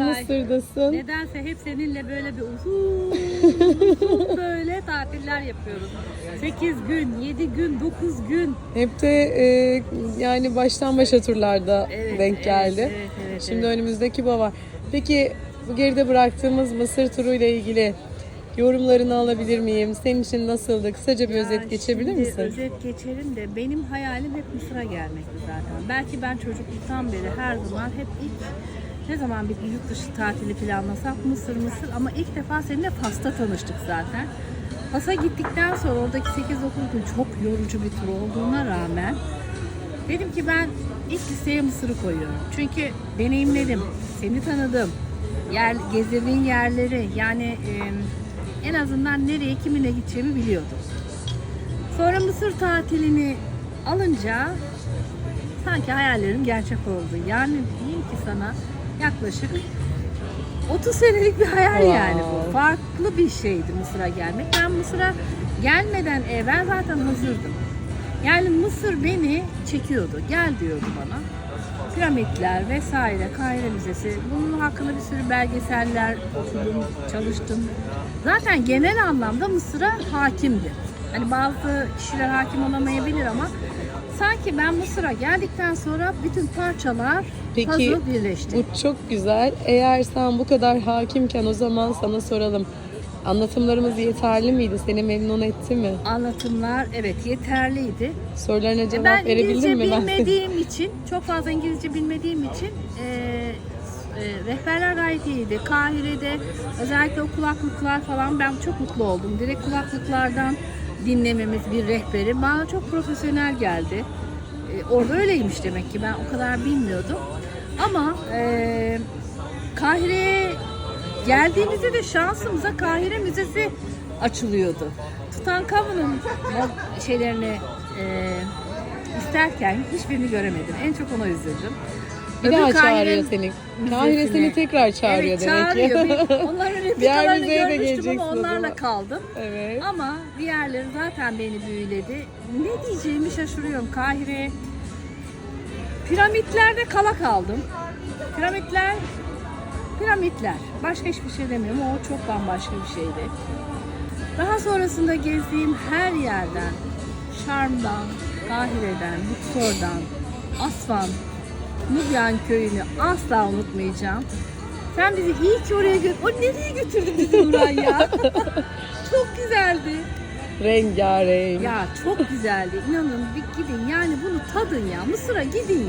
Mısır'dasın. Nedense hep seninle böyle bir uzun uzun böyle tatiller yapıyoruz. 8 gün, 7 gün, 9 gün. Hep de e, yani baştan başa turlarda Evet, denk evet, geldi. evet, evet, Şimdi evet. önümüzdeki var. Peki bu geride bıraktığımız Mısır turu ile ilgili yorumlarını alabilir miyim? Senin için nasıldı? Kısaca bir Ya özet geçebilir misin? Özet geçerim de benim hayalim hep Mısır'a gelmekti zaten. Belki ben çocukluktan beri her zaman hep ilk ne zaman bir yurt dışı tatili planlasak Mısır Mısır ama ilk defa seninle Fas'ta tanıştık zaten. Fas'a gittikten sonra oradaki 8-9 gün çok yorucu bir tur olduğuna rağmen dedim ki ben ilk listeye Mısır'ı koyuyorum. Çünkü deneyimledim, seni tanıdım, yer, gezdirdiğin yerleri yani e, en azından nereye kiminle gideceğimi biliyordum. Sonra Mısır tatilini alınca sanki hayallerim gerçek oldu. Yani diyeyim ki sana yaklaşık 30 senelik bir hayal Wow. yani bu. Farklı bir şeydi Mısır'a gelmek. Ben Mısır'a gelmeden evvel zaten hazırdım. Yani Mısır beni çekiyordu. Gel diyordu bana. Piramitler vesaire, Kahire Müzesi. Bunun hakkında bir sürü belgeseller okudum, çalıştım. Zaten genel anlamda Mısır'a hakimdi. Hani bazı kişiler hakim olamayabilir ama sanki ben Mısır'a geldikten sonra bütün parçalar Peki, puzzle birleşti. Bu çok güzel. Eğer sen bu kadar hakimken o zaman sana soralım. Anlatımlarımız yeterli miydi? Seni memnun etti mi? Anlatımlar evet yeterliydi. Sorularına cevap ben verebildin İngilizce mi? Ben bilmediğim için, çok fazla İngilizce bilmediğim için e, e, rehberler gayet iyiydi. Kahire'de özellikle o kulaklıklar falan ben çok mutlu oldum. Direkt kulaklıklardan dinlememiz bir rehberi bana çok profesyonel geldi. E, orada öyleymiş demek ki ben o kadar bilmiyordum. Ama e, Kahire'ye geldiğimizde de şansımıza Kahire Müzesi açılıyordu. Tutankamon'un mo- şeylerini e, isterken hiçbirini göremedim. En çok ona üzüldüm. Bir Öbür daha çağırıyor seni. Kahire seni tekrar çağırıyor evet, demek çağırıyor. ki. Bir- Onların Diğer replikalarını müzeye de görmüştüm ama onlarla kaldım. evet. Ama diğerleri zaten beni büyüledi. Ne diyeceğimi şaşırıyorum. Kahire piramitlerde kala kaldım. Piramitler piramitler. Başka hiçbir şey demiyorum. O çok bambaşka bir şeydi. Daha sonrasında gezdiğim her yerden Şarm'dan, Kahire'den, Luksor'dan, Asvan, Nubyan köyünü asla unutmayacağım. Sen bizi iyi ki oraya götür. O nereye götürdü bizi Nurhan ya? çok güzeldi. Rengarenk. Ya çok güzeldi. İnanın bir gidin yani bunu tadın ya. Mısır'a gidin ya.